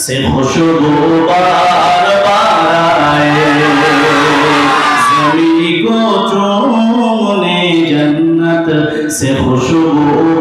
سے خوشبو بار بار آئے زمین کو چومنے جنت سے خوشبو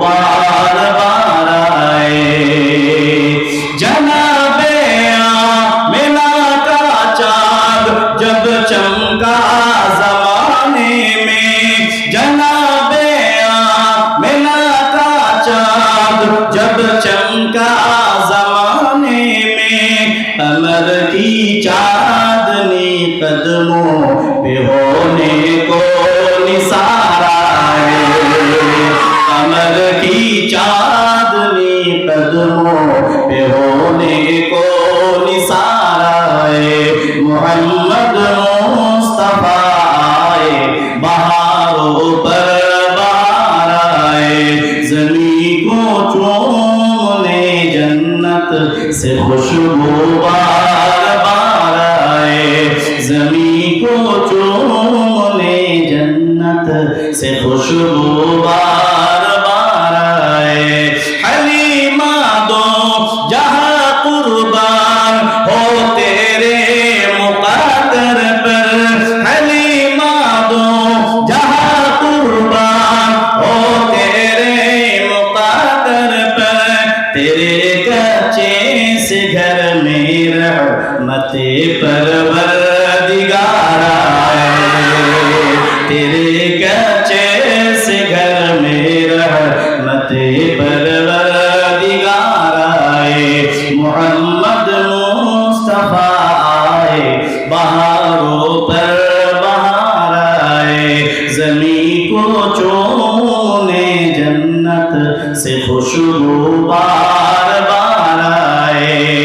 سے خوشبو بار بار آئے زمین کو چومے جنت سے خوشبو بار بار آئے حلیمہ دو جہاں قربان ہو تیرے مقدر پر حلیمہ دو جہاں قربان ہو تیرے مقدر پر تیرے گھر میں رحمت پروردگار آئے۔ تیرے کچے سے گھر میں رحمت پروردگار آئے۔ محمد مصطفیٰ آئے، بہاروں پر بہار آئے۔ زمین کو چونے جنت سے خوشبو بار যায়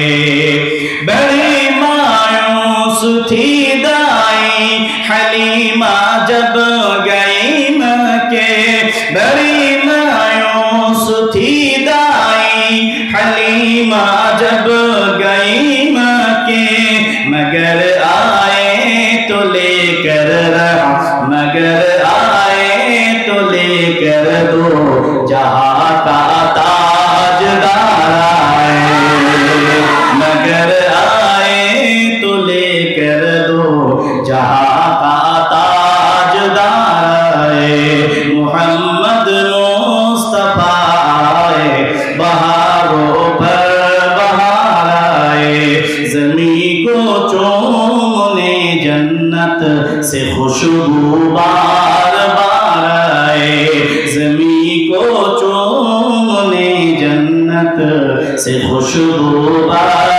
সে খুশবু বা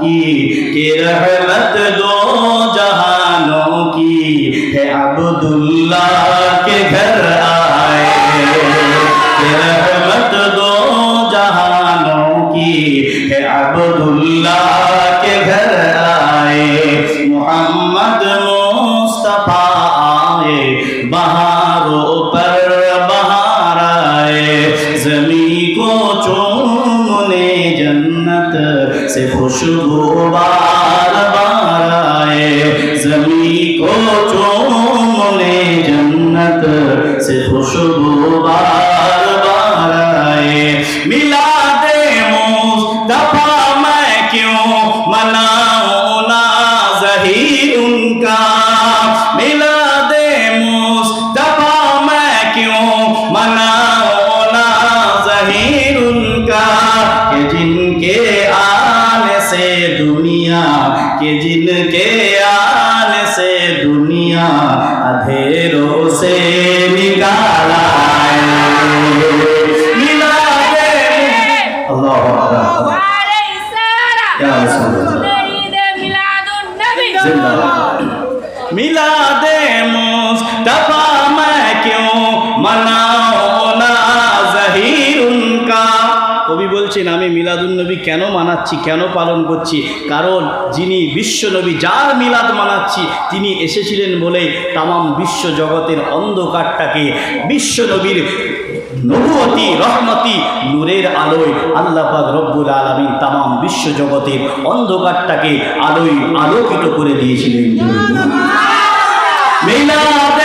کی کہ رحمت دو جہانوں کی ہے عبداللہ کے گھر آئے۔ کہ رحمت دو جہانوں کی ہے عبداللہ کے گھر آئے۔ محمد خوشبو بار بار آئے زمین کو چومنے جنت سے خوشبو بار بار آئے ملا دے مصطفیٰ، میں کیوں مناؤں نا ظہیر ان کا؟ ملا دے مصطفیٰ، میں کیوں مناؤں نا ظہیر ان کا؟ کہ جن کے آنے سے دنیا کہ جن کے آنے سے دنیا اندھیروں سے نکالا ہے۔ ملا دے اللہ اکبر۔ یا رسول اللہ زندہ باد مصطفیٰ میں کیوں مناؤں কবি বলছেন আমি মিলাদুন্নবী কেন মানাচ্ছি কেন পালন করছি? কারণ যিনি বিশ্বনবী যার মিলাদ মানাচ্ছি তিনি এসেছিলেন বলেই তামাম বিশ্ব জগতের অন্ধকারটাকে বিশ্বনবীর নবুয়তি রহমতি নূরের আলোয় আল্লাহ পাক রব্বুল আলামিন তামাম বিশ্ব জগতের অন্ধকারটাকে আলোয় আলোকিত করে দিয়েছিলেন। মিলাদে